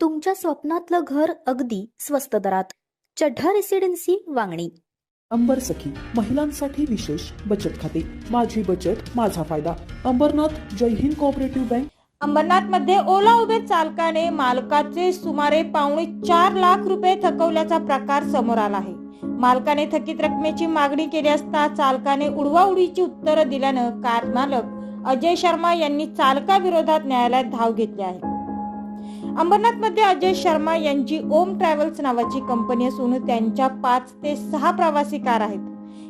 तुमच्या स्वप्नातलं घर अगदी स्वस्त दरात. चढ्ढा रेसिडेन्सी वांगणी. अंबर सखी महिलांसाठी विशेष बचत खाते. माझी बचत माझा फायदा. अंबरनाथ जय हिंद कोऑपरेटिव्ह बँक अंबरनाथमध्ये ओला उबेर चालकाने मालकाचे सुमारे पावणे चार लाख रुपये थकवल्याचा प्रकार समोर आला आहे. मालकाने थकीत रकमेची मागणी केली असता चालकाने उडवाउडीची उत्तरं दिल्यानं कार मालक अजय शर्मा यांनी चालकाविरोधात न्यायालयात धाव घेतली आहे. अंबरनाथमध्ये अजय शर्मा यांची ओम ट्रॅव्हल्स नावाची कंपनी असून त्यांच्या पाच ते सहा प्रवासी कार आहेत.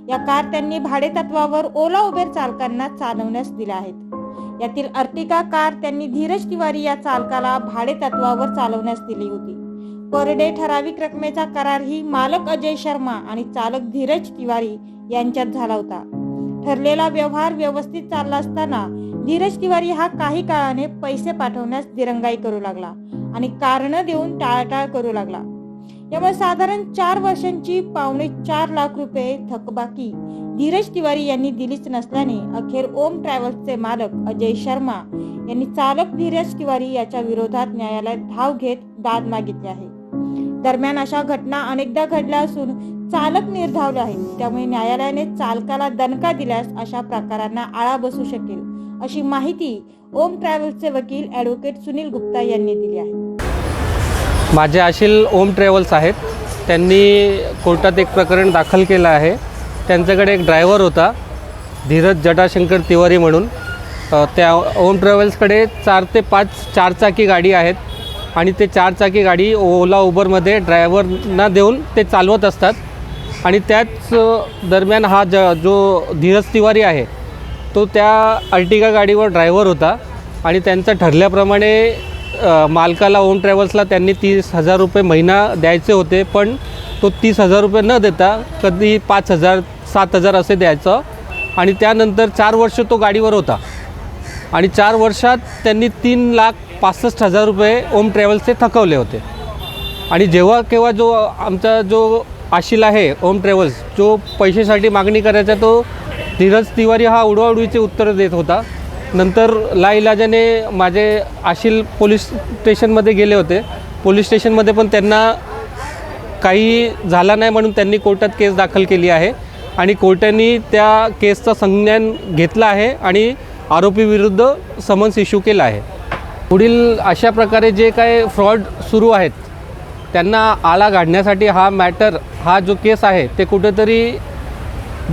या कार त्यांनी भाडे तत्वावर ओला उबेर चालकांना चालवण्यास दिल्या आहेत. यातील अर्टिका कार त्यांनी धीरज तिवारी या चालकाला भाडे तत्वावर चालवण्यास दिली होती. पर डे ठराविक रकमेचा करार ही मालक अजय शर्मा आणि चालक धीरज तिवारी यांच्यात झाला होता. ठरलेला व्यवहार व्यवस्थित चालला असताना धीरज तिवारी हा काही काळाने पैसे पाठवण्यास दिरंगाई करू लागला आणि कारण देऊन टाळाटाळ करू लागला. यामुळे साधारण चार वर्षांची पावणे चार लाख रुपये थकबाकी धीरज तिवारी यांनी दिलीच नसल्याने अखेर ओम ट्रॅव्हल्सचे मालक अजय शर्मा यांनी चालक धीरज तिवारी याच्या विरोधात न्यायालयात धाव घेत दाद मागितली आहे. दरम्यान अशा घटना अनेकदा घडल्या असून चालक निर्धावले आहेत. त्यामुळे न्यायालयाने चालकाला दणका दिल्यास अशा प्रकारांना आळा बसू शकेल अशी माहिती ओम ट्रॅव्हल्सचे वकील ॲडव्होकेट सुनील गुप्ता यांनी दिली आहे. माझे आशील ओम ट्रॅव्हल्स आहेत. त्यांनी कोर्टात एक प्रकरण दाखल केलं आहे. त्यांच्याकडे एक ड्रायव्हर होता धीरज जटाशंकर तिवारी म्हणून. त्या ओम ट्रॅव्हल्सकडे चार ते पाच चारचाकी गाडी आहेत. आणि ते चारचाकी गाडी ओला उबरमध्ये ड्रायव्हरना देऊन ते चालवत असतात. आणि त्याच दरम्यान हा ज जो धीरज तिवारी आहे तो त्या अर्टिगा गाडीवर ड्रायव्हर होता. आणि त्यांचं ठरल्याप्रमाणे मालकाला ओम ट्रॅव्हल्सला त्यांनी तीस हजार रुपये महिना द्यायचे होते पण तो तीस हजार रुपये न देता कधी पाच हजार सात हजार असे द्यायचं. आणि त्यानंतर चार वर्ष तो गाडीवर होता. आणि चार वर्षात त्यांनी तीन लाख पासष्ट हजार रुपये ओम ट्रॅव्हल्सचे थकवले होते. आणि जेव्हा केव्हा जो आमचा जो आशिल आहे ओम ट्रॅव्हल्स जो पैशासाठी मागणी करायचा तो धीरज तिवारी हा उडवाउडवीचे उत्तरं देत होता. नंतर लाईलाजाने माझे आशिल पोलीस स्टेशनमध्ये गेले होते. पोलीस स्टेशनमध्ये पण त्यांना काही झाला नाही म्हणून त्यांनी कोर्टात केस दाखल केली आहे. आणि कोर्टाने त्या केसचा संज्ञान घेतला आहे आणि आरोपीविरुद्ध समन्स इश्यू केला आहे. पुढील अशा प्रकारे जे काय फ्रॉड सुरू आहेत त्यांना आळा घालण्यासाठी हा मॅटर हा जो केस आहे ते कुठेतरी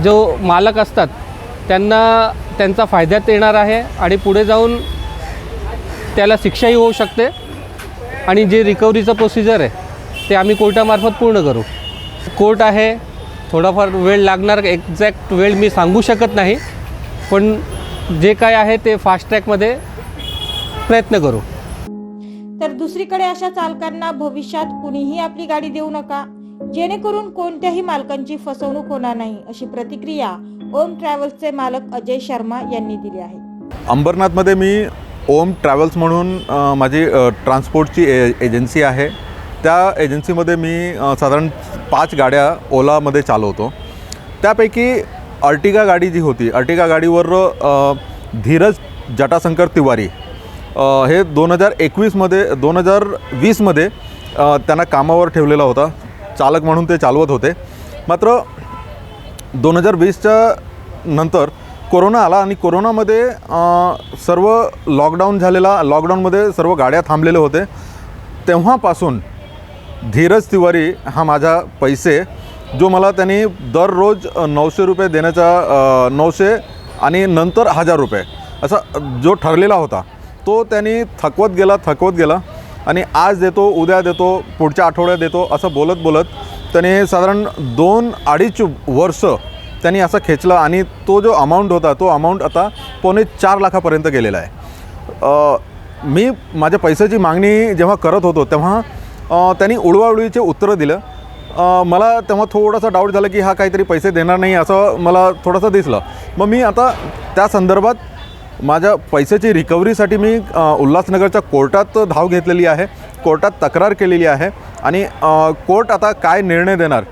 जो मालक असतात त्यांना त्यांचा फायद्यात येणार आहे आणि पुढे जाऊन त्याला शिक्षाही होऊ शकते आणि जे रिकव्हरीचं प्रोसिजर आहे ते आम्ही कोर्टामार्फत पूर्ण करू. कोर्ट आहे थोडाफार वेळ लागणार एक्झॅक्ट वेळ मी सांगू शकत नाही पण जे काय आहे ते फास्ट ट्रॅकमध्ये प्रयत्न करू. तर दुसरीकडे अशा चालकांना भविष्यात कुणीही आपली गाडी देऊ नका. जेणेकरून कोणत्याही मालकांची फसवणूक होणार नाही अशी प्रतिक्रिया ओम ट्रॅव्हल्सचे मालक अजय शर्मा यांनी दिली आहे. अंबरनाथमध्ये मी ओम ट्रॅव्हल्स म्हणून माझी ट्रान्सपोर्टची ए एजन्सी आहे. त्या एजन्सीमध्ये मी साधारण पाच गाड्या ओलामध्ये चालवतो. त्यापैकी अर्टिगा गाडी जी होती अर्टिगा गाडीवर धीरज जटाशंकर तिवारी हे दोन हजार एकवीसमध्ये दोन हजार वीसमध्ये त्यांना कामावर ठेवलेला होता चालक म्हणून ते चालवत होते. मात्र दोन हजार वीसच्या नंतर कोरोना आला आणि कोरोनामध्ये सर्व लॉकडाऊन झालेला लॉकडाऊनमध्ये सर्व गाड्या थांबलेले होते तेव्हापासून धीरज तिवारी हा माझा पैसे जो मला त्यांनी दररोज नऊशे रुपये देण्याचा नऊशे आणि नंतर हजार रुपये असा जो ठरलेला होता तो त्यांनी थकवत गेला थकवत गेला आणि आज देतो उद्या देतो पुढच्या आठवड्यात देतो असं बोलत बोलत त्याने साधारण दोन अडीच वर्ष त्यांनी असं खेचलं आणि तो जो अमाऊंट होता तो अमाऊंट आता पावणे चार लाखापर्यंत गेलेला आहे. मी माझ्या पैशाची मागणी जेव्हा करत होतो तेव्हा त्यांनी उडवाउडवीचे उत्तरं दिलं मला तेव्हा थोडासा डाऊट झाला की हा काहीतरी पैसे देणार नाही असं मला थोडंसं दिसलं. मग मी आता त्या संदर्भात माझ्या पैशाची रिकव्हरीसाठी मी उल्हासनगरच्या कोर्टात धाव घेतलेली आहे. कोर्टात तक्रार केलेली आहे. आणि कोर्ट आता काय निर्णय देणार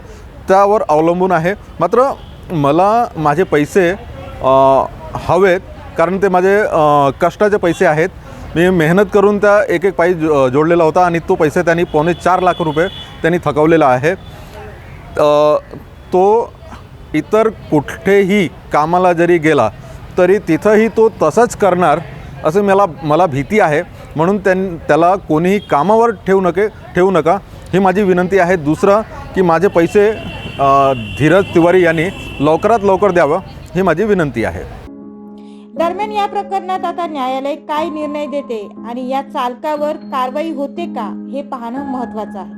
त्यावर अवलंबून आहे. मात्र मला माझे पैसे हवेत कारण ते माझे कष्टाचे पैसे आहेत. मी मेहनत करून त्या एक एक पायी जो- जोडलेला होता आणि तो पैसे त्यांनी पावणे चार लाख रुपये त्यांनी थकवलेला आहे. तो इतर कुठेही कामाला जरी गेला तरी तिथंही तो तसंच करणार असं मला मला भीती आहे. म्हणून त्यां त्याला कोणीही कामावर ठेवू नके ठेवू नका. ही माझी विनंती आहे. दुसरं की माझे पैसे धीरज तिवारी यांनी लवकरात लवकर द्यावं ही माझी विनंती आहे. दरम्यान या प्रकरणात आता न्यायालय काय निर्णय देते आणि या चालकावर कारवाई होते का हे पाहणं महत्वाचं आहे.